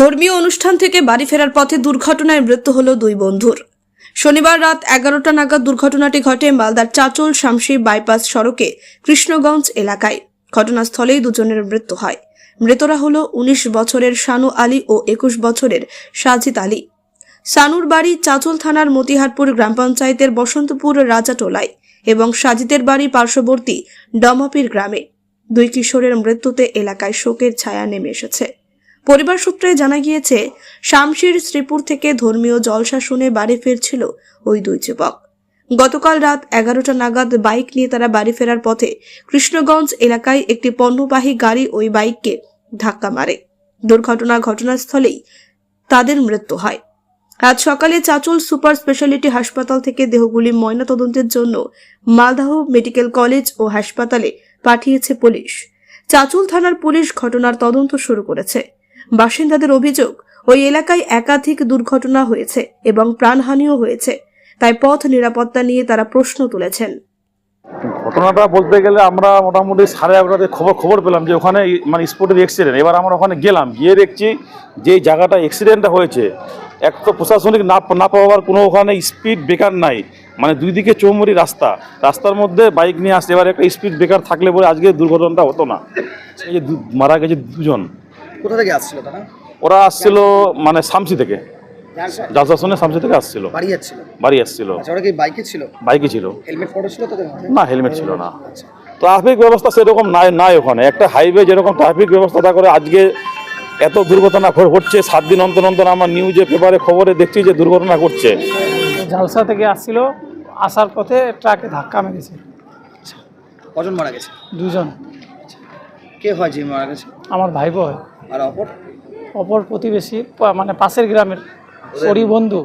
ধর্মীয় অনুষ্ঠান থেকে বাড়ি ফেরার পথে দুর্ঘটনায় মৃত্যু হলো দুই বন্ধুর। শনিবার রাত এগারোটা নাগাদ দুর্ঘটনাটি ঘটে মালদার চাচল শামসি বাইপাস সড়কে কৃষ্ণগঞ্জ এলাকায়। ঘটনাস্থলেই দুজনের মৃত্যু হয়। মৃতরা হল উনিশ বছরের শানু আলী ও একুশ বছরের সাজিদ আলী। সানুর বাড়ি চাচল থানার মতিহারপুর গ্রাম পঞ্চায়েতের বসন্তপুর রাজাটোলায় এবং সাজিদের বাড়ি পার্শ্ববর্তী ডমাপির গ্রামে। দুই কিশোরের মৃত্যুতে এলাকায় শোকের ছায়া নেমে এসেছে। পরিবার সূত্রে জানা গিয়েছে, শামশির শ্রীপুর থেকে ধর্মীয় জলসা শুনে বাড়ি ফিরছিল ওই দুই যুবক। গতকাল রাত এগারোটা নাগাদ বাইক নিয়ে তারা বাড়ি ফেরার পথে কৃষ্ণগঞ্জ এলাকায় একটি পণ্যবাহী গাড়ি ওই বাইককে ধাক্কা মারে। দুর্ঘটনা ঘটনাস্থলেই তাদের মৃত্যু হয়। আজ সকালে চাচল সুপার স্পেশালিটি হাসপাতাল থেকে দেহগুলি ময়নাতদন্তের জন্য মালদাহ মেডিকেল কলেজ ও হাসপাতালে পাঠিয়েছে পুলিশ। চাচল থানার পুলিশ ঘটনার তদন্ত শুরু করেছে। বাসিন্দাদের অভিযোগ, ওই এলাকায় একাধিক দুর্ঘটনা হয়েছে এবং প্রাণহানিও হয়েছে। তাই পথ নিরাপত্তা নিয়ে তারা প্রশ্ন তুলেছেন। ঘটনাটা বলতে গেলে আমরা মোটামুটি সাড়ে এগারোটাতে খবর খবর পেলাম যে ওখানে মানে স্পটের অ্যাক্সিডেন্ট এবার আমরা ওখানে গেলাম, গিয়ে দেখছি যে জায়গাটা অ্যাক্সিডেন্টটা হয়েছে। এক তো প্রশাসনিক না না পাওয়ার কোনো ওখানে স্পিড ব্রেকার নাই। মানে দুই দিকে চৌমুরি রাস্তা। রাস্তার মধ্যে বাইক নিয়ে আসছে। এবার একটা স্পিড ব্রেকার থাকলে পরে আজকে দুর্ঘটনাটা হতো না। মারা গেছে দুজন। কোথা থেকে আসছিল তারা? ওরা আসছিল মানে শামসি থেকে। জালসা শুনে শামসি থেকে আসছিল। বাড়ি যাচ্ছিল? বাড়ি আসছিল। আচ্ছা ওরা কি বাইকে ছিল? বাইকে ছিল। হেলমেট পরে ছিল তাদের না হেলমেট ছিল না। আচ্ছা। ট্রাফিক ব্যবস্থা সেরকম নাই নাই ওখানে। একটা হাইওয়ে যেরকম ট্রাফিক ব্যবস্থাটা করে আজকে এত দুর্ঘটনা ঘটছে সাত দিন অন্তর অন্তর আমার নিউজে পেপারে খবরে দেখছি যে দুর্ঘটনা ঘটছে। ঝালসা থেকে আসছিল আসার পথে ট্রাকে ধাক্কা মেরেছে। কজন মারা গেছে? দুজন। কে হয় যে মারা গেছে? আমার ভাই বোন আর অপর? অপর প্রতিবেশী মানে পাশের গ্রামের পরিবন্ধু